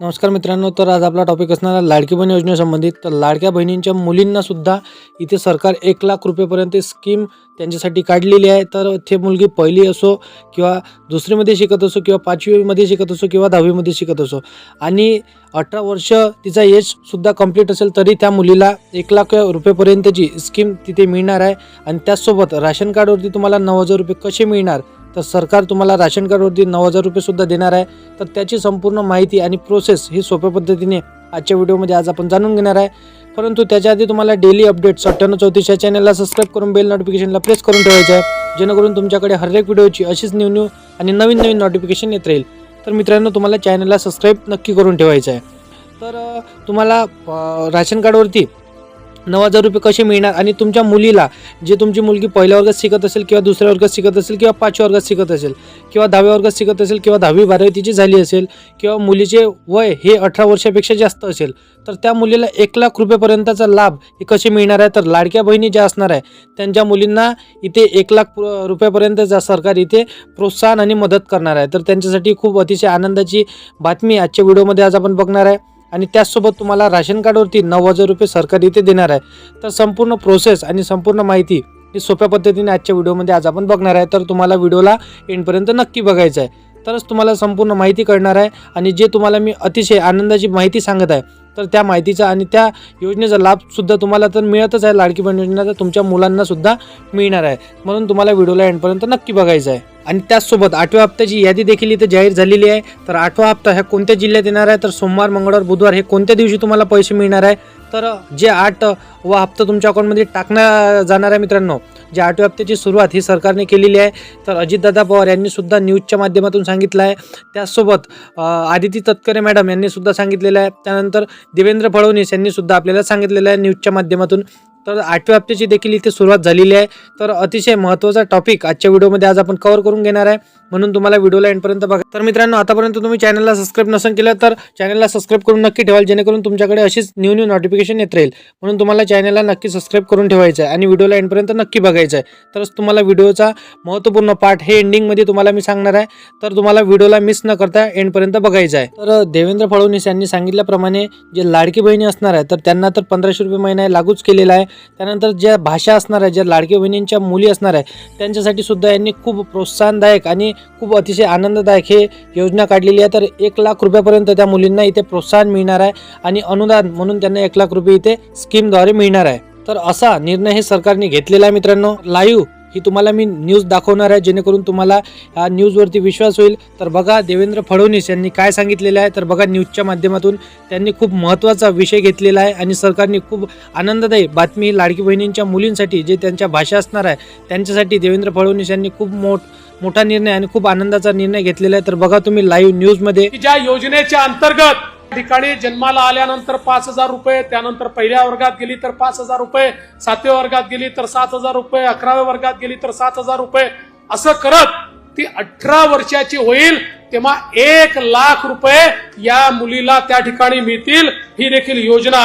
नमस्कार मित्रांनो तर आज आपला टॉपिक असणार आहे लाडकी बहीण योजनेसंबंधित. तर लाडक्या बहिणींच्या मुलींनासुद्धा इथे सरकार एक लाख रुपयेपर्यंत स्कीम त्यांच्यासाठी काढलेली आहे. तर ते मुलगी पहिली असो किंवा दुसरीमध्ये शिकत असो किंवा पाचवीमध्ये शिकत असो किंवा दहावीमध्ये शिकत असो आणि अठरा वर्ष तिचा एजसुद्धा कंप्लीट असेल तरी त्या मुलीला एक लाख रुपयेपर्यंतची स्कीम तिथे मिळणार आहे. आणि त्याचसोबत राशन कार्डवरती तुम्हाला नऊ हजार रुपये कसे मिळणार? तर सरकार तुम्हाला राशन कार्डवरती नऊ हजार रुपयेसुद्धा देणार आहे. तर त्याची संपूर्ण माहिती आणि प्रोसेस ही सोप्या पद्धतीने आजच्या व्हिडिओमध्ये आज आपण जाणून घेणार आहे. परंतु त्याच्या आधी तुम्हाला डेली अपडेट्स अठ्ठ्याण्णव चौतीस या चॅनलला सबस्क्राईब करून बेल नोटिफिकेशनला प्रेस करून ठेवायचं आहे. जेणेकरून तुमच्याकडे हर एक व्हिडिओची अशीच न्यू न्यू आणि नवीन नवीन नोटिफिकेशन येत राहील. तर मित्रांनो तुम्हाला चॅनलला सबस्क्राईब नक्की करून ठेवायचं आहे. तर तुम्हाला राशन कार्डवरती नऊ हजार रुपये कसे मिळणार? आणि तुमच्या मुलीला जे तुमची मुलगी पहिल्या वर्गात शिकत असेल किंवा दुसऱ्या वर्गात शिकत असेल किंवा पाचव्या वर्गात शिकत असेल किंवा दहाव्या वर्गात शिकत असेल किंवा दहावी बारावी तिची झाली असेल किंवा मुलीचे वय हे अठरा वर्षापेक्षा जास्त असेल तर त्या मुलीला एक लाख रुपयेपर्यंतचा लाभ हे कसे मिळणार आहे? तर लाडक्या बहिणी ज्या असणार आहे त्यांच्या मुलींना इथे एक लाख रुपयापर्यंतचा सरकार इथे प्रोत्साहन आणि मदत करणार आहे. तर त्यांच्यासाठी खूप अतिशय आनंदाची बातमी आजच्या व्हिडिओमध्ये आज आपण बघणार आहे. आणि त्याचसोबत तुम्हाला राशन कार्डवरती नऊ हजार रुपये सरकार इथे देणार आहे. तर संपूर्ण प्रोसेस आणि संपूर्ण माहिती ही सोप्या पद्धतीने आजच्या व्हिडिओमध्ये आज आपण बघणार आहे. तर तुम्हाला व्हिडिओला एंडपर्यंत नक्की बघायचं आहे. तरच तुम्हाला संपूर्ण माहिती कळणार आहे आणि जे तुम्हाला मी अतिशय आनंदाची माहिती सांगत आहे तर त्या माहितीचा आणि त्या योजनेचा लाभसुद्धा तुम्हाला तर मिळतच आहे. लाडकी बहीण योजना तर तुमच्या मुलांनासुद्धा मिळणार आहे. म्हणून तुम्हाला व्हिडिओला एंडपर्यंत नक्की बघायचं आहे. आणि त्याचसोबत आठव्या हप्त्याची यादी देखील इथे जाहीर झालेली आहे. तर आठवा हप्ता ह्या कोणत्या जिल्ह्यात येणार आहे? तर सोमवार मंगळवार बुधवार हे कोणत्या दिवशी तुम्हाला पैसे मिळणार आहे? तर जे आठ व हप्ता तुमच्या अकाउंटमध्ये टाकण्या जाणार आहे मित्रांनो जे आठव्या हप्त्याची सुरुवात ही सरकारने केलेली आहे. तर अजितदादा पवार यांनीसुद्धा न्यूजच्या माध्यमातून सांगितलं आहे. त्याचसोबत आदिती तत्करे मॅडम यांनीसुद्धा सांगितलेलं आहे. त्यानंतर देवेंद्र फडणवीस यांनीसुद्धा आपल्याला सांगितलेलं आहे न्यूजच्या माध्यमातून. तर आठव्या हप्त्याची देखील इथे सुरुवात झालेली आहे. तर अतिशय महत्त्वाचा टॉपिक आजच्या व्हिडिओमध्ये आज आपण कव्हर करून घेणार आहे. म्हणून तुम्हाला व्हिडिओला एंडपर्यंत बघा. तर मित्रांनो आतापर्यंत तुम्ही चॅनलला सबस्क्राईब नसेल केलं तर चॅनलला सबस्क्राईब करून नक्की ठेवाल जेणेकरून तुमच्याकडे अशीच न्यू न्यू नोटिफिकेशन येत राहील. म्हणून तुम्हाला चॅनलला नक्की सबस्क्राईब करून ठेवायचं आहे आणि व्हिडिओला एंडपर्यंत नक्की बघायचं आहे. तरच तुम्हाला व्हिडिओचा महत्त्वपूर्ण पार्ट हे एंडिंगमध्ये तुम्हाला मी सांगणार आहे. तर तुम्हाला व्हिडिओला मिस न करता एंडपर्यंत बघायचं आहे. तर देवेंद्र फडणवीस यांनी सांगितल्याप्रमाणे जे लाडकी बहिणी असणार आहे तर त्यांना तर पंधराशे रुपये महिना लागूच केलेला आहे. त्यानंतर ज्या भाषा असणार आहे ज्या लाडकी बहिणींच्या मुली असणार आहे त्यांच्यासाठी सुद्धा यांनी खूप प्रोत्साहनदायक आणि खूप अतिशय आनंददायक हे योजना काढलेली आहे. तर एक लाख रुपयापर्यंत त्या मुलींना इथे प्रोत्साहन मिळणार आहे. आणि अनुदान म्हणून त्यांना एक लाख रुपये इथे स्कीमद्वारे मिळणार आहे. तर असा निर्णय हे सरकारने घेतलेला आहे मित्रांनो. लाईव्ह ही तुम्हाला मी न्यूज दाखवणार आहे जेणेकरून तुम्हाला या न्यूजवरती विश्वास होईल. तर बघा देवेंद्र फडणवीस यांनी काय सांगितलेलं आहे. तर बघा न्यूजच्या माध्यमातून त्यांनी खूप महत्त्वाचा विषय घेतलेला आहे आणि सरकारने खूप आनंददायी बातमी ही लाडकी बहिणींच्या मुलींसाठी जे त्यांच्या भाषा असणार आहे त्यांच्यासाठी देवेंद्र फडणवीस यांनी खूप मोठ मोठा निर्णय आणि खूप आनंदाचा निर्णय घेतलेला आहे. तर बघा तुम्ही लाईव्ह न्यूजमध्ये ज्या योजनेच्या अंतर्गत ठिकाणी जन्माला आल्यानंतर पाच हजार रुपये त्यानंतर पहिल्या वर्गात गेली तर पाच हजार रुपये सातव्या वर्गात गेली तर सात हजार रुपये अकराव्या वर्गात गेली तर सात हजार रुपये. असं करत ती अठरा वर्षाची होईल. तेव्हा एक लाख रुपये या मुलीला त्या ठिकाणी मिळतील. ही देखील योजना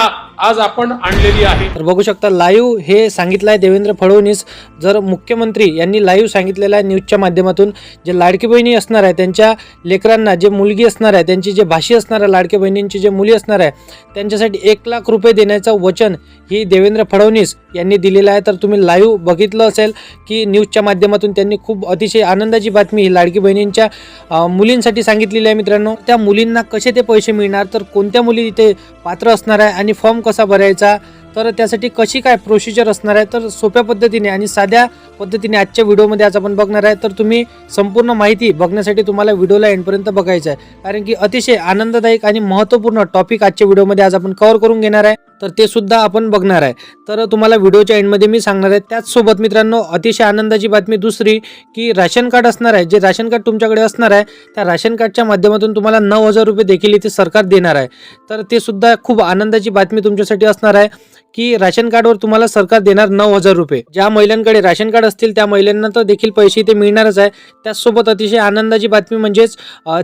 आज आपण आणलेली आहे. तर बघू शकता लाईव्ह हे सांगितलं आहे देवेंद्र फडणवीस. जर मुख्यमंत्री यांनी लाईव्ह सांगितलेलं आहे न्यूजच्या माध्यमातून जे लाडकी बहिणी असणार आहे त्यांच्या लेकरांना जे मुलगी असणार आहे त्यांची जे भाषी असणार आहे लाडकी बहिणींची जे मुली असणार आहे त्यांच्यासाठी एक लाख रुपये देण्याचं वचन ही देवेंद्र फडणवीस यांनी दिलेलं आहे. तर तुम्ही लाईव्ह बघितलं असेल की न्यूजच्या माध्यमातून त्यांनी खूप अतिशय आनंदाची बातमी ही लाडकी बहिणींच्या मुली मुलींसाठी सांगितलेले आहे मित्रांनो. त्या मुलींना कसे ते पैसे मिळणार? तर कोणत्या मुली इथे पात्र असणार आहे? आणि फॉर्म कसा भरायचा? तर त्यासाठी कशी काय प्रोसिजर असणार आहे? तर सोप्या पद्धतीने आणि साध्या पद्धतीने आजच्या व्हिडिओमध्ये आज आपण बघणार आहे. तर तुम्ही संपूर्ण माहिती बघण्यासाठी तुम्हाला व्हिडिओला एंडपर्यंत बघायचं आहे. कारण की अतिशय आनंददायक आणि महत्त्वपूर्ण टॉपिक आजच्या व्हिडिओमध्ये आज आपण कव्हर करून घेणार आहे. तर ते सुद्धा आपण बघणार आहे. तर तुम्हाला व्हिडिओच्या एंडमध्ये मी सांगणार आहे. त्याचसोबत मित्रांनो अतिशय आनंदाची बातमी दुसरी की राशन कार्ड असणार आहे. जे राशन कार्ड तुमच्याकडे असणार आहे त्या राशन कार्डच्या माध्यमातून तुम्हाला नऊ हजार रुपये देखील इथे सरकार देणार आहे. तर ते सुद्धा खूप आनंदाची बातमी तुमच्यासाठी असणार आहे. की राशन कार्डवर तुम्हाला सरकार देणार नऊ हजार रुपये. ज्या महिलांकडे राशन कार्ड असतील त्या महिलांना तर देखील पैसे इथे मिळणारच आहे. त्याचसोबत अतिशय आनंदाची बातमी म्हणजेच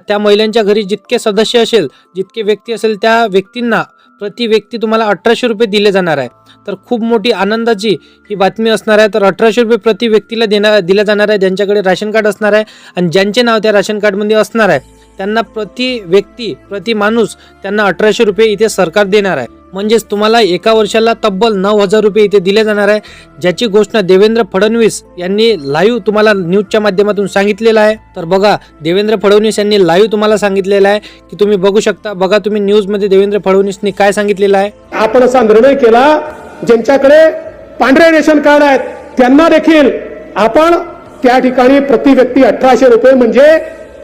त्या महिलांच्या घरी जितके सदस्य असेल जितके व्यक्ती असेल त्या व्यक्तींना प्रति व्यक्ती तुम्हाला अठराशे रुपये दिले जाणार आहे. तर खूप मोठी आनंदाची ही बातमी असणार आहे. तर अठराशे रुपये प्रति व्यक्तीला देणार दिल्या जाणार आहे. ज्यांच्याकडे राशन कार्ड असणार आहे आणि ज्यांचे नाव त्या राशन कार्डमध्ये असणार आहे त्यांना प्रति व्यक्ती प्रति माणूस त्यांना अठराशे रुपये इथे सरकार देणार आहे. म्हणजेच तुम्हाला एका वर्षाला तब्बल नऊ हजार रुपये इथे दिले जाणार आहे. ज्याची घोषणा देवेंद्र फडणवीस यांनी लाईव्ह तुम्हाला न्यूजच्या माध्यमातून सांगितलेलं आहे. तर बघा देवेंद्र फडणवीस यांनी लाईव्ह तुम्हाला सांगितलेलं आहे की तुम्ही बघू शकता. बघा तुम्ही न्यूजमध्ये देवेंद्र फडणवीसनी काय सांगितलेलं आहे. आपण असा निर्णय केला ज्यांच्याकडे पांढरे रेशन कार्ड आहेत त्यांना देखील आपण त्या ठिकाणी प्रति व्यक्ती अठराशे रुपये म्हणजे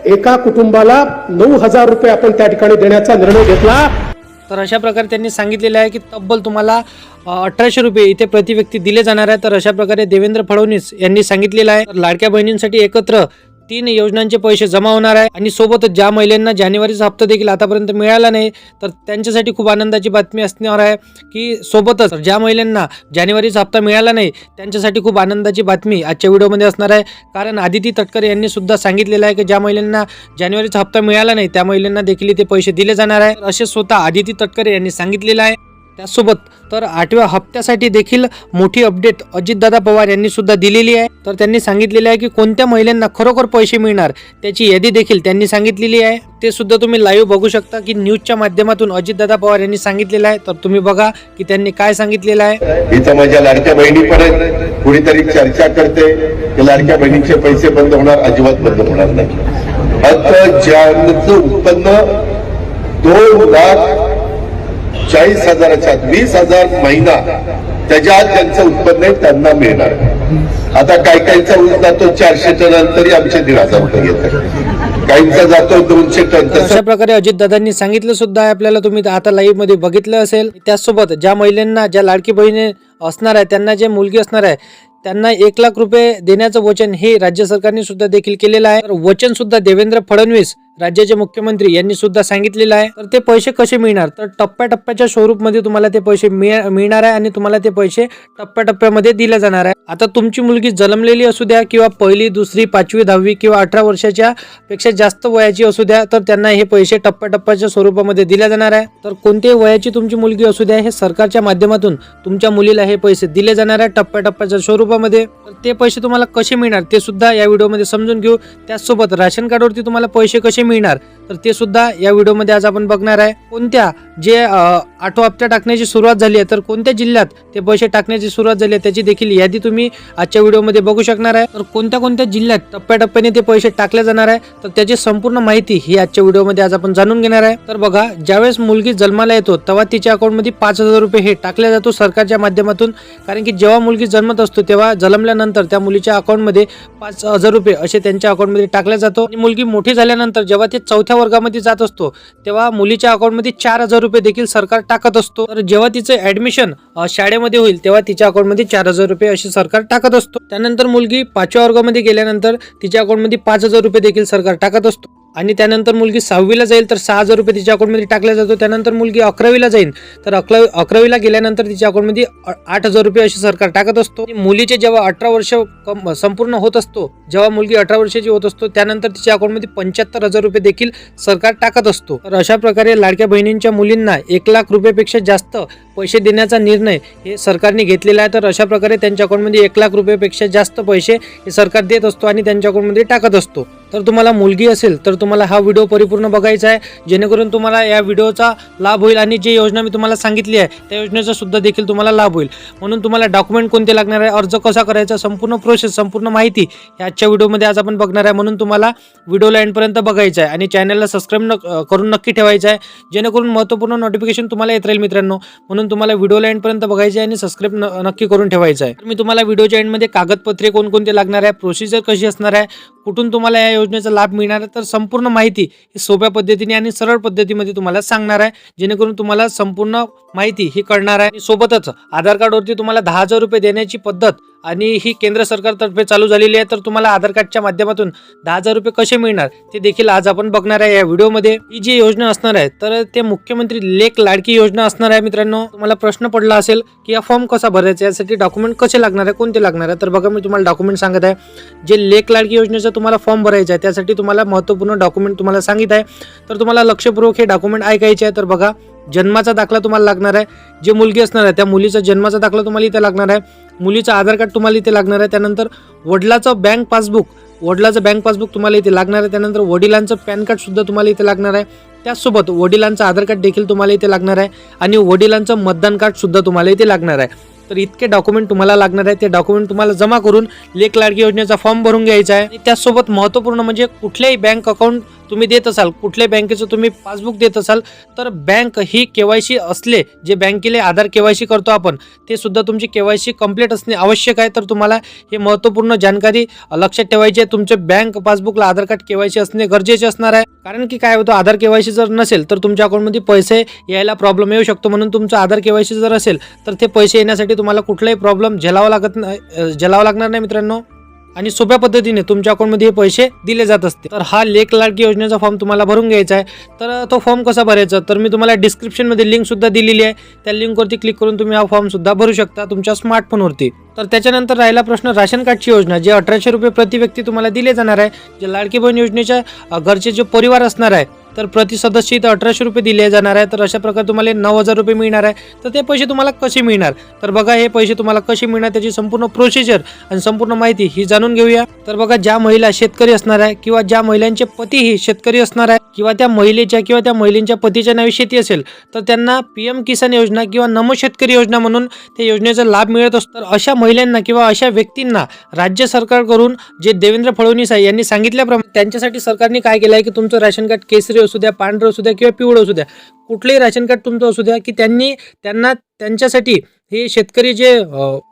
एका कुटुंबाला नऊ हजार रुपये आपण त्या ठिकाणी देण्याचा निर्णय घेतला. तर अशा प्रकारे त्यांनी सांगितलेलं आहे की तब्बल तुम्हाला अठराशे रुपये इथे प्रति व्यक्ती दिले जाणार आहे. तर अशा प्रकारे देवेंद्र फडणवीस यांनी सांगितलेलं आहे. लाडक्या बहिणींसाठी एकत्र तीन योजनांचे पैसे जमा होणार आहे. आणि सोबतच ज्या महिलांना जानेवारीचा हप्ता देखील आतापर्यंत मिळाला नाही तर त्यांच्यासाठी खूप आनंदाची बातमी असणार आहे की सोबतच ज्या महिलांना जानेवारीचा हप्ता मिळाला नाही त्यांच्यासाठी खूप आनंदाची बातमी आजच्या व्हिडिओमध्ये असणार आहे. कारण आदिती तटकरे यांनी सुद्धा सांगितलेलं आहे की ज्या महिलांना जानेवारीचा हप्ता मिळाला नाही त्या महिलांना देखील इथे पैसे दिले जाणार आहे. असे स्वतः आदिती तटकरे यांनी सांगितलेलं आहे. त्यासोबत तर आठव्या हप्त्यासाठी देखील मोठी अपडेट अजितदादा पवार यांनी सुद्धा दिलेली आहे. तर त्यांनी सांगितलेले आहे की कोणत्या महिलांना खरोखर पैसे मिळणार त्याची यादी देखील त्यांनी सांगितलेली आहे. ते सुद्धा तुम्ही लाईव्ह बघू शकता की न्यूजच्या माध्यमातून अजितदादा पवार यांनी सांगितलेलं आहे. तर तुम्ही बघा की त्यांनी काय सांगितलेलं आहे. इथं माझ्या लाडक्या बहिणीपर्यंत कुणीतरी चर्चा करते. की लाडक्या बहिणीचे पैसे बंद होणार अजिबात बंद होणार नाही. ज्यांचं उत्पन्न दोन लाख चाळीस हजाराच्या वीस हजार महिना त्याच्या आत ज्यांचं उत्पन्न आहे त्यांना मिळणार आता काही काहींचा ऊस जातो चारशे टन तरी आमचे दीड हजार रुपये घेतात काहींचा जातो दोनशे टन अशा प्रकारे अजितदादांनी सांगितलं सुद्धा आहे. आपल्याला तुम्ही आता लाईव्हमध्ये बघितलं असेल. त्याचसोबत ज्या महिलांना ज्या लाडकी बहिणी असणार आहे त्यांना जे मुलगी असणार आहे त्यांना एक लाख रुपये देण्याचं वचन हे राज्य सरकारने सुद्धा देखील केलेलं आहे. वचन सुद्धा देवेंद्र फडणवीस राज्याचे मुख्यमंत्री यांनी सुद्धा सांगितलेलं आहे. तर ते पैसे कसे मिळणार? तर टप्प्याटप्प्याच्या स्वरूपमध्ये तुम्हाला ते पैसे मिळ- मिळणार आहे आणि तुम्हाला ते पैसे टप्प्याटप्प्यामध्ये दिले जाणार आहे. आता तुमची मुलगी जन्मलेली असू द्या किंवा पहिली दुसरी पाचवी दहावी किंवा अठरा वर्षाच्या पेक्षा जास्त वयाची असू द्या तर त्यांना हे पैसे टप्प्याटप्प्याच्या स्वरूपामध्ये दिले जाणार आहे. तर कोणत्याही वयाची तुमची मुलगी असू द्या हे सरकारच्या माध्यमातून तुमच्या मुलीला हे पैसे दिले जाणार आहे टप्प्याटप्प्याच्या स्वरूपामध्ये. तर ते पैसे तुम्हाला कसे मिळणार ते सुद्धा या व्हिडिओमध्ये समजून घेऊ. त्याचसोबत राशन कार्डवरती तुम्हाला पैसे कसे मिळणार? तर ते सुद्धा या व्हिडिओमध्ये आज आपण बघणार आहे. कोणत्या जे अ, हप्त्या टाकण्याची सुरुवात झाली आहे तर कोणत्या जिल्ह्यात ते पैसे टाकण्याची सुरुवात झाली आहे त्याची देखील यादी तुम्ही आजच्या व्हिडिओमध्ये बघू शकणार आहे. तर कोणत्या कोणत्या जिल्ह्यात टप्प्याटप्प्याने ते पैसे टाकले जाणार आहे तर त्याची संपूर्ण माहिती ही आजच्या व्हिडिओमध्ये आज आपण जाणून घेणार आहे. तर बघा ज्यावेळेस मुलगी जन्माला येतो तेव्हा तिच्या अकाउंटमध्ये पाच हजार रुपये हे टाकले जातो सरकारच्या माध्यमातून. कारण की जेव्हा मुलगी जन्मत असतो तेव्हा जन्मल्यानंतर त्या मुलीच्या अकाउंटमध्ये पाच हजार रुपये असे त्यांच्या अकाउंटमध्ये टाकल्या जातो. आणि मुलगी मोठी झाल्यानंतर जेव्हा ते चौथ्या वर्गामध्ये जात असतो तेव्हा मुलीच्या अकाउंटमध्ये चार हजार रुपये देखील सरकार टाकत असतो. तर जेव्हा तिचं ऍडमिशन शाळेमध्ये होईल तेव्हा तिच्या अकाउंटमध्ये चार हजार रुपये असे सरकार टाकत असतो. त्यानंतर मुलगी पाचव्या वर्गामध्ये गेल्यानंतर तिच्या अकाउंटमध्ये पाच हजार रुपये देखील सरकार टाकत असतो. आणि त्यानंतर मुलगी सहावीला जाईल तर सहा हजार रुपये तिच्या अकाउंटमध्ये टाकला जातो. त्यानंतर मुलगी अकरावीला जाईल तर अकरा अकरावीला गेल्यानंतर तिच्या अकाउंटमध्ये आठ हजार रुपये अशी सरकार टाकत असतो. मुलीचे जेव्हा अठरा वर्ष संपूर्ण होत असतो जेव्हा मुलगी अठरा वर्षाची होत असतो त्यानंतर तिच्या अकाउंटमध्ये पंच्याहत्तर हजार रुपये देखील सरकार टाकत असतो. तर अशा प्रकारे लाडक्या बहिणींच्या मुलींना एक लाख रुपयेपेक्षा जास्त पैसे देण्याचा निर्णय हे सरकारने घेतलेला आहे. तर अशा प्रकारे त्यांच्या अकाउंटमध्ये एक लाख रुपयेपेक्षा जास्त पैसे हे सरकार देत असतो आणि त्यांच्या अकाउंटमध्ये टाकत असतो. तर तुम्हाला मुलगी असेल तर तुम्हाला हा व्हिडिओ परिपूर्ण बघायचा आहे. जेणेकरून तुम्हाला या व्हिडिओचा लाभ होईल आणि जी योजना मी तुम्हाला सांगितली आहे त्या योजनेचा सुद्धा देखील तुम्हाला लाभ होईल. म्हणून तुम्हाला डॉक्युमेंट कोणते लागणार आहे अर्ज कसा करायचा संपूर्ण प्रोसेस संपूर्ण माहिती या आजच्या व्हिडिओमध्ये आज आपण बघणार आहे. म्हणून तुम्हाला व्हिडिओला एंडपर्यंत बघायचं आहे आणि चॅनलला सबस्क्राईब न करून नक्की ठेवायचं आहे. जेणेकरून महत्त्वपूर्ण नोटिफिकेशन तुम्हाला येत राहील मित्रांनो. म्हणून तुम्हाला व्हिडिओला एंडपर्यंत बघायचं आहे आणि सबस्क्राईब नक्की करून ठेवायचं आहे. मी तुम्हाला व्हिडिओच्या एंडमध्ये कागदपत्रे कोणकोणते लागणार आहे प्रोसिजर कशी असणार आहे कुठून तुम्हाला या योजनेचा लाभ मिळणार आहे तर संपूर्ण माहिती ही सोप्या पद्धतीने आणि सरळ पद्धतीमध्ये तुम्हाला सांगणार आहे. जेणेकरून तुम्हाला संपूर्ण माहिती ही कळणार आहे. आणि सोबतच आधार कार्डवरती तुम्हाला दहा हजार रुपये देण्याची पद्धत आणि ही केंद्र सरकारतर्फे चालू झालेली आहे तर तुम्हाला आधार कार्डच्या माध्यमातून दहा हजार रुपये कसे मिळणार ते देखील आज आपण बघणार आहे या व्हिडिओमध्ये. ही जी योजना असणार आहे तर ते मुख्यमंत्री लेख लाडकी योजना असणार आहे मित्रांनो. तुम्हाला प्रश्न पडला असेल की हा फॉर्म कसा भरायचा यासाठी डॉक्युमेंट कसे लागणार आहे कोणते लागणार आहे तर बघा मी तुम्हाला डॉक्युमेंट सांगत आहे. जे लेख लाडकी योजनेचा तुम्हाला फॉर्म भरायचा आहे त्यासाठी तुम्हाला महत्त्वपूर्ण डॉक्युमेंट तुम्हाला सांगित आहे. तर तुम्हाला लक्षपूर्वक हे डॉक्युमेंट ऐकायचे आहे तर बघा जन्माचा दाखला तुम्हाला लागणार आहे. जे मुलगी असणार आहे त्या मुलीचा जन्माचा दाखला तुम्हाला इथे लागणार आहे. मुलीचं आधार कार्ड तुम्हाला इथे लागणार आहे. त्यानंतर वडिलाचं बँक पासबुक वडिलाचं बँक पासबुक तुम्हाला इथे लागणार आहे. त्यानंतर वडिलांचं पॅन कार्डसुद्धा तुम्हाला इथे लागणार आहे. त्याचसोबत वडिलांचं आधार कार्ड देखील तुम्हाला इथे लागणार आहे. आणि वडिलांचं मतदान कार्डसुद्धा तुम्हाला इथे लागणार आहे. तर इतके डॉक्युमेंट तुम्हाला लागणार आहे. ते डॉक्युमेंट तुम्हाला जमा करून लेख लाडकी योजनेचा फॉर्म भरून घ्यायचा आहे. त्यासोबत त्याचसोबत महत्त्वपूर्ण म्हणजे कुठल्याही बँक अकाउंट तुम्ही देत असाल कुठल्या बँकेचं तुम्ही पासबुक देत असाल तर बँक ही के वाय सी असले जे बँकेले आधार के वाय सी करतो आपण ते सुद्धा तुमची के वाय सी कंप्लीट असणे आवश्यक आहे. तर तुम्हाला हे महत्त्वपूर्ण जानकारी लक्षात ठेवायची आहे. तुमच्या bank पासबुकला Aadhaar card K Y C असणे गरजेचे असणार आहे. कारण की काय होतं आधार के वाय सी जर नसेल तर तुमच्या अकाउंटमध्ये पैसे यायला प्रॉब्लेम येऊ शकतो. म्हणून तुमचं आधार के वाय सी जर असेल तर ते पैसे येण्यासाठी तुम्हाला कुठलाही प्रॉब्लेम झेलावा लागत नाही झेलावा लागणार नाही मित्रांनो. आणि सोप्या पद्धतीने तुमच्या अकाउंटमध्ये हे पैसे दिले जात असते. तर हा लेख लाडकी योजनेचा फॉर्म तुम्हाला भरून घ्यायचा आहे. तर तो फॉर्म कसा भरायचा? तर मी तुम्हाला डिस्क्रिप्शनमध्ये लिंकसुद्धा दिलेली आहे. त्या लिंकवरती क्लिक करून तुम्ही हा फॉर्मसुद्धा भरू शकता तुमच्या स्मार्टफोनवरती तर त्याच्यानंतर राहिला प्रश्न राशन कार्डची योजना जे अठराशे रुपये प्रति व्यक्ती तुम्हाला दिले जाणार आहे. जे लाडकी बहीण योजनेच्या घरचे जे परिवार असणार आहे तर प्रति सदस्य इथं अठराशे रुपये दिले जाणार आहे. तर अशा प्रकारे तुम्हाला नऊ हजार रुपये मिळणार आहे. तर ते पैसे तुम्हाला कसे मिळणार? तर बघा हे पैसे तुम्हाला कसे मिळणार त्याची संपूर्ण प्रोसिजर आणि संपूर्ण माहिती ही जाणून घेऊया. तर बघा ज्या महिला शेतकरी असणार आहे किंवा ज्या महिलांचे पती ही शेतकरी असणार आहे किंवा त्या महिलेच्या किंवा त्या महिलेच्या पतीच्या नावे शेती असेल तर त्यांना पी एम किसान योजना किंवा नमो शेतकरी योजना म्हणून त्या योजनेचा लाभ मिळत असतो. तर अशा महिलांना किंवा अशा व्यक्तींना राज्य सरकारकडून जे देवेंद्र फडणवीस आहे यांनी सांगितल्याप्रमाणे त्यांच्यासाठी सरकारने काय केलं आहे की तुमचं राशन कार्ड केसरी असू द्या पांढरं असू द्या किंवा पिवळं असू द्या कुठलंही राशन कार्ड तुमचं असू द्या की त्यांनी त्यांना त्यांच्यासाठी हे शेतकरी जे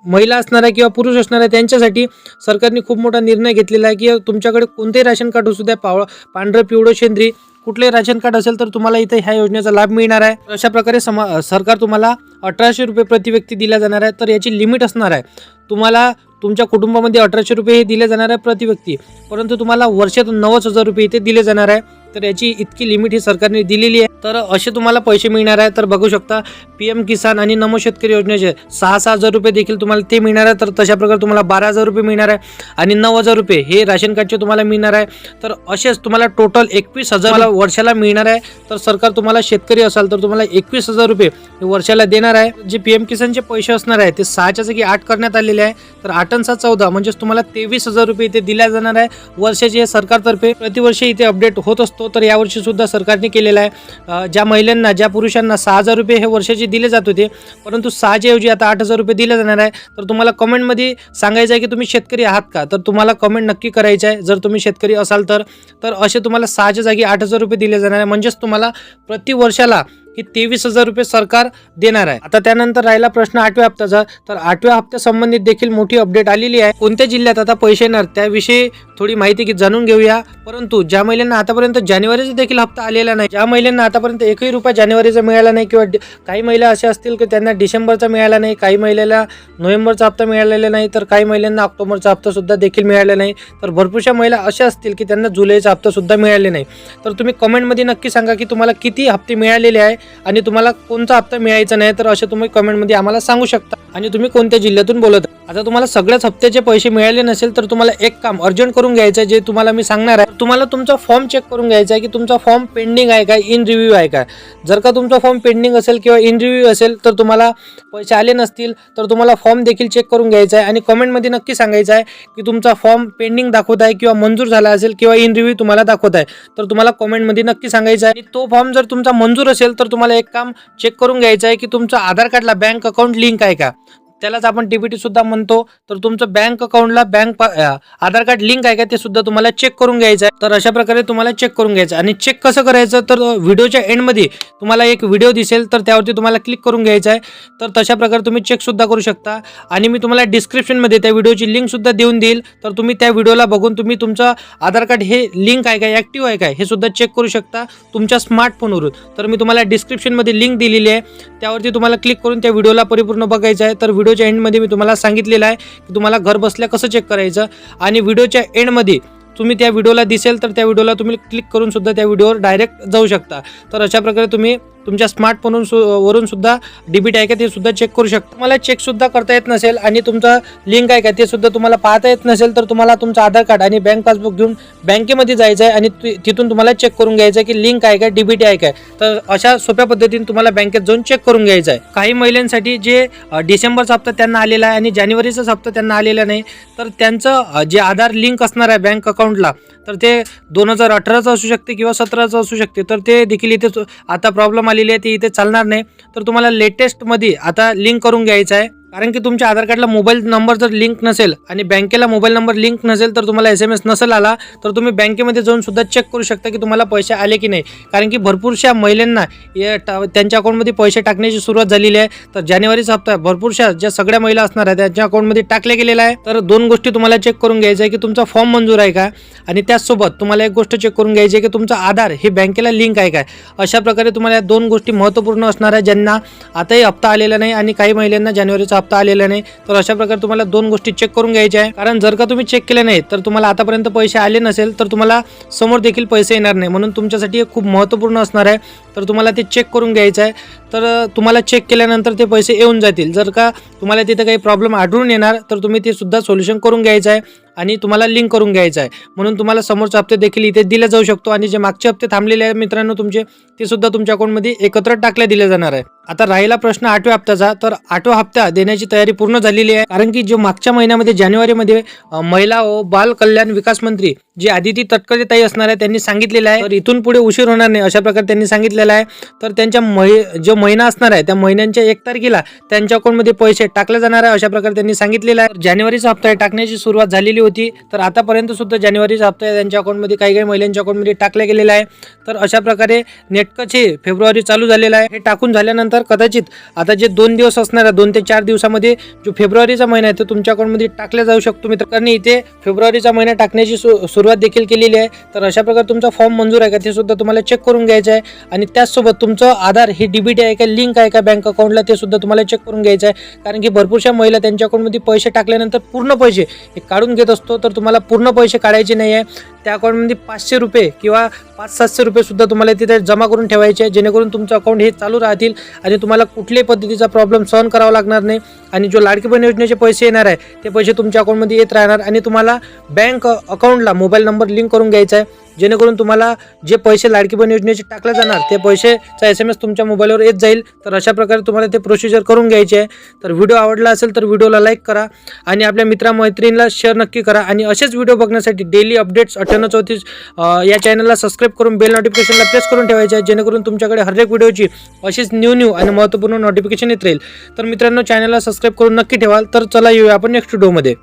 महिला असणार आहे किंवा पुरुष असणार आहे त्यांच्यासाठी सरकारने खूप मोठा निर्णय घेतलेला आहे की तुमच्याकडे कोणतेही राशन कार्ड असू द्या पावळं पांढरं पिवळं शेंद्री कुठले राशन कार्ड असेल तर तुम्हाला इथे ह्या योजनेचा लाभ मिळणार आहे. अशा प्रकारे समा सरकार तुम्हाला अठराशे रुपये प्रति व्यक्ती दिला जाणार आहे तर याची लिमिट असणार आहे. तुम्हाला तुमच्या कुटुंबामध्ये अठराशे रुपये हे दिले जाणार आहे प्रति व्यक्ती परंतु तुम्हाला वर्षात नव्वद हजार रुपये इथे दिले जाणार आहे. तर याची इतकी लिमिट ही सरकारने दिलेली आहे. तर असे तुम्हाला पैसे मिळणार आहे तर बघू शकता. पी एम किसान आणि नमो शेतकरी योजनेचे सहा सहा हजार रुपये देखील तुम्हाला ते मिळणार आहे. तर तशा प्रकारे तुम्हाला बारा हजार रुपये मिळणार आहे आणि नऊ हजार रुपये हे राशन कार्डचे तुम्हाला मिळणार आहे. तर असेच तुम्हाला टोटल एकवीस हजार वर्षाला मिळणार आहे. तर सरकार तुम्हाला शेतकरी असाल तर तुम्हाला एकवीस हजार रुपये वर्षाला देणार आहे. जे पी एम किसानचे पैसे असणार आहे ते सहाच्या जागी आठ करण्यात आलेले आहे. तर आठ सहा चौदा म्हणजेच तुम्हाला तेवीस हजार रुपये इथे दिल्या जाणार आहे. वर्षाचे हे सरकारतर्फे प्रतिवर्षी इथे अपडेट होत असतो. तर यावर्षी सुद्धा सरकारने केलेला आहे. ज्या महिलांना ज्या पुरुषांना सहा हजार रुपये हे वर्षाचे दिले जात होते परंतु सहाच्याऐवजी आता आठ हजार रुपये दिले जाणार आहे तर तुम्हाला कमेंटमध्ये सांगायचं आहे की तुम्ही शेतकरी आहात का? तर तुम्हाला कमेंट नक्की करायचं आहे. जर तुम्ही शेतकरी असाल तर तर असे तुम्हाला सहाच्या जागी आठ हजार रुपये दिले जाणार आहे. म्हणजेच तुम्हाला प्रति वर्षाला ही तेवीस हजार रुपये सरकार देणार आहे. आता त्यानंतर राहिला प्रश्न आठव्या हप्त्याचा. तर आठव्या हप्त्या संबंधित देखील मोठी अपडेट आलेली आहे. कोणत्या जिल्ह्यात आता पैसे येणार? त्याविषयी थोडी माहिती जाणून घेऊया. परंतु ज्या महिलांना आतापर्यंत जानेवारीचा देखील हप्ता आलेला नाही ज्या महिलांना आतापर्यंत एकही रुपया जानेवारीचा मिळाला नाही किंवा काही महिला अशा असतील की त्यांना डिसेंबरचा मिळाला नाही काही महिलेला नोव्हेंबरचा हप्ता मिळालेला नाही तर काही महिलांना ऑक्टोबरचा हप्ता सुद्धा देखील मिळाला नाही. तर भरपूरशा महिला अशा असतील की त्यांना जुलैचा हप्ता सुद्धा मिळाले नाही. तर तुम्ही कमेंटमध्ये नक्की सांगा की तुम्हाला किती हप्ते मिळालेले आहे आणि तुम्हाला कोणता हप्ता मिळायचा नाही तर असे तुम्ही कमेंटमध्ये आम्हाला सांगू शकता आणि तुम्ही कोणत्या जिल्ह्यातून बोलत आहे. आता तुम्हाला सगळ्याच हप्त्याचे पैसे मिळाले नसेल तर तुम्हाला एक काम अर्जंट करून घ्यायचं आहे जे तुम्हाला मी सांगणार आहे. तुम्हाला तुमचा फॉर्म चेक करून घ्यायचा आहे की तुमचा फॉर्म पेंडिंग आहे का इन रिव्ह्यू आहे का? जर का तुमचा फॉर्म पेंडिंग असेल किंवा इन रिव्ह्यू असेल तर तुम्हाला पैसे आले नसतील तर तुम्हाला फॉर्म देखील चेक करून घ्यायचा आहे. आणि कमेंटमध्ये नक्की सांगायचं आहे की तुमचा फॉर्म पेंडिंग दाखवत आहे किंवा मंजूर झाला असेल किंवा इन रिव्ह्यू तुम्हाला दाखवत आहे. तर तुम्हाला कमेंटमध्ये नक्की सांगायचं आहे. आणि तो फॉर्म जर तुमचा मंजूर असेल तर तुम्हाला एक काम चेक करून घ्यायचं आहे की तुमचं आधार कार्डला बँक अकाउंट लिंक आहे का? त्यालाच आपण डीबीटी सुद्धा म्हणतो. तर तुमचं बँक अकाउंटला बँक आधार कार्ड लिंक आहे का ते सुद्धा तुम्हाला चेक करून घ्यायचं आहे. तर अशा प्रकारे तुम्हाला चेक करून घ्यायचं आणि चेक कसं करायचं? तर व्हिडिओच्या एंडमध्ये तुम्हाला एक व्हिडिओ दिसेल तर त्यावरती तुम्हाला क्लिक करून घ्यायचं आहे. तर तशा प्रकारे तुम्ही चेक सुद्धा करू शकता. आणि मी तुम्हाला डिस्क्रिप्शनमध्ये त्या व्हिडिओची लिंक सुद्धा देऊन देईल. तर तुम्ही त्या व्हिडिओला बघून तुम्ही तुमचं आधार कार्ड हे लिंक आहे का ॲक्टिव्ह आहे का हे सुद्धा चेक करू शकता तुमच्या स्मार्टफोनवरून तर मी तुम्हाला डिस्क्रिप्शनमध्ये लिंक दिलेली आहे. त्यावरती तुम्हाला क्लिक करून त्या व्हिडिओला परिपूर्ण बघायचं आहे. तर व्हिडिओच्या एंडमध्ये मी तुम्हाला सांगितलेलं आहे की तुम्हाला घर बसल्या कसं चेक करायचं आणि व्हिडिओच्या एंडमध्ये तुम्ही त्या व्हिडिओला दिसेल तर त्या व्हिडिओला तुम्ही क्लिक करून सुद्धा त्या व्हिडिओवर डायरेक्ट जाऊ शकता. तर अशा प्रकारे तुम्ही तुमच्या स्मार्टफोनून सु वरून सुद्धा डिबिट आहे का ते सुद्धा चेक करू शकता. तुम्हाला चेक सुद्धा करता येत नसेल आणि तुमचं लिंक आहे का ते सुद्धा तुम्हाला पाहता येत नसेल तर तुम्हाला तुमचं आधार कार्ड आणि बँक पासबुक घेऊन बँकेमध्ये जायचं आहे आणि ति- तिथून तुम्हाला चेक करून घ्यायचं आहे की लिंक आहे का डीबीटी आहे काय तर अशा सोप्या पद्धतीने तुम्हाला बँकेत जाऊन चेक करून घ्यायचं आहे काही महिलांसाठी जे डिसेंबरचा हप्ता त्यांना आलेला आहे आणि जानेवारीचाच हप्ता त्यांना आलेला नाही तर त्यांचं जे आधार लिंक असणार आहे बँक अकाउंटला तर ते दोन हजार अठराचं असू शकते किंवा सतराचं असू शकते. तर ते देखील इथे आता प्रॉब्लेम आलेली आहे ती इथे चालणार नाही. तर तुम्हाला लेटेस्टमध्ये आता लिंक करून घ्यायचं आहे. कारण की तुमच्या आधार कार्डला मोबाईल नंबर जर लिंक नसेल आणि बँकेला मोबाईल नंबर लिंक नसेल तर तुम्हाला एस एम एस नसेल आला तर तुम्ही बँकेमध्ये जाऊन सुद्धा चेक करू शकता की तुम्हाला पैसे आले की नाही. कारण की भरपूरशा महिलांना या टा- त्यांच्या अकाउंटमध्ये पैसे टाकण्याची सुरुवात झालेली आहे. तर जानेवारीचा हप्ता भरपूरशा ज्या सगळ्या महिला असणार आहेत त्यांच्या अकाउंटमध्ये टाकले गेलेल्या आहे. तर दोन गोष्टी तुम्हाला चेक करून घ्यायचं आहे की तुमचा फॉर्म मंजूर आहे का? आणि त्याचसोबत तुम्हाला एक गोष्ट चेक करून घ्यायची आहे की तुमचा आधार हे बँकेला लिंक आहे काय अशा प्रकारे तुम्हाला या दोन गोष्टी महत्त्वपूर्ण असणार आहे ज्यांना आताही हप्ता आलेला नाही आणि काही महिलांना जानेवारीचा हप्ता आलेला नाही तर अशा प्रकारे तुम्हाला दोन गोष्टी चेक करून घ्यायच्या आहे. कारण जर का तुम्ही चेक केले नाही तर तुम्हाला आतापर्यंत पैसे आले नसेल तर तुम्हाला समोर देखील पैसे येणार नाही. म्हणून तुमच्यासाठी हे खूप महत्त्वपूर्ण असणार आहे. तर तुम्हाला ते चेक करून घ्यायचं आहे. तर तुम्हाला चेक केल्यानंतर ते पैसे येऊन जातील. जर का तुम्हाला तिथे काही प्रॉब्लेम आढळून येणार तर तुम्ही ते सुद्धा सोल्युशन करून घ्यायचं आहे. आणि तुम्हाला लिंक करून घ्यायचं आहे. म्हणून तुम्हाला समोरचे हप्ते देखील इथे दिले जाऊ शकतो आणि जे मागचे हप्ते थांबलेले आहेत मित्रांनो तुमचे ते सुद्धा तुमच्या अकाउंटमध्ये एकत्र टाकले दिले जाणार आहे. आता राहिला प्रश्न आठव्या हप्त्याचा. तर आठवा हप्ता देण्याची तयारी पूर्ण झालेली आहे. कारण की जो मागच्या महिन्यामध्ये जानेवारीमध्ये महिला व बाल कल्याण विकास मंत्री जी आदिती तटकरे ताई असणार आहे त्यांनी सांगितलेलं आहे. तर इथून पुढे उशीर होणार नाही अशा प्रकारे त्यांनी सांगितलेलं आहे. तर त्यांच्या महि जो महिना असणार आहे त्या महिन्यांच्या एक तारखेला त्यांच्या अकाउंटमध्ये पैसे टाकले जाणार आहे अशा प्रकारे त्यांनी सांगितलेलं आहे. जानेवारीचा हप्ता आहे टाकण्याची सुरुवात झालेली होती. तर आतापर्यंत सुद्धा जानेवारीचा हप्ता आहे त्यांच्या अकाउंटमध्ये काही काही महिलांच्या अकाउंटमध्ये टाकल्या गेलेला आहे. तर अशा प्रकारे नेटकचे फेब्रुवारी चालू झालेला आहे. हे टाकून झाल्यानंतर कदाचित आता जे दोन दिवस असणार आहे दोन ते चार दिवसामध्ये जो फेब्रुवारीचा महिना आहे तो तुमच्या अकाउंटमध्ये टाकला जाऊ शकतो मित्र. कारण इथे फेब्रुवारीचा महिना टाकण्याची सु सुरुवात देखील केलेली आहे. तर अशा प्रकारे तुमचा फॉर्म मंजूर आहे का ते सुद्धा तुम्हाला चेक करून घ्यायचं आहे. आणि त्याचसोबत तुमचं आधार ही डीबीटी आहे का लिंक आहे का बँक अकाउंटला ते सुद्धा तुम्हाला चेक करून घ्यायचं आहे. कारण की भरपूरशा महिला त्यांच्या अकाउंटमध्ये पैसे टाकल्यानंतर पूर्ण पैसे हे काढून घेत असतो तर तुम्हाला पूर्ण पैसे काढायचे नाही आहे त्या अकाउंटमध्ये पाचशे रुपये किंवा पाच सातशे रुपयेसुद्धा तुम्हाला तिथे जमा करून ठेवायचे आहे. जेणेकरून तुमचं अकाउंट हे चालू राहतील आणि तुम्हाला कुठल्याही पद्धतीचा प्रॉब्लेम सहन करावा लागणार नाही आणि जो लाडकी बहीण योजनेचे पैसे येणार आहे ते पैसे तुमच्या अकाउंटमध्ये येत राहणार आणि तुम्हाला बँक अकाउंटला मोबाईल नंबर लिंक करून घ्यायचा आहे. जेणेकरून तुम्हाला जे पैसे लाडकी बहीण योजनेचे टाकले जाणार ते पैसेचा एस एम एस तुमच्या मोबाईलवर येत जाईल. तर अशा प्रकारे तुम्हाला ते प्रोसिजर करून घ्यायचे आहे. तर व्हिडिओ आवडला असेल तर व्हिडिओला लाईक करा आणि आपल्या मित्रामैत्रिणीला शेअर नक्की करा. आणि असेच व्हिडिओ बघण्यासाठी डेली अपडेट्स सत्त्याण्णव चौतीस या चॅनलला सबस्क्राईब करून बेल नोटिफिकेशनला प्रेस करून ठेवायचे आहे जेणेकरून तुमच्याकडे हर एक व्हिडिओची अशीच न्यू न्यू आणि महत्त्वपूर्ण नोटिफिकेशन येत राहील. तर मित्रांनो चॅनलला सबस्क्राईब करून नक्की ठेवाल. तर चला येऊया आपण नेक्स्ट व्हिडिओमध्ये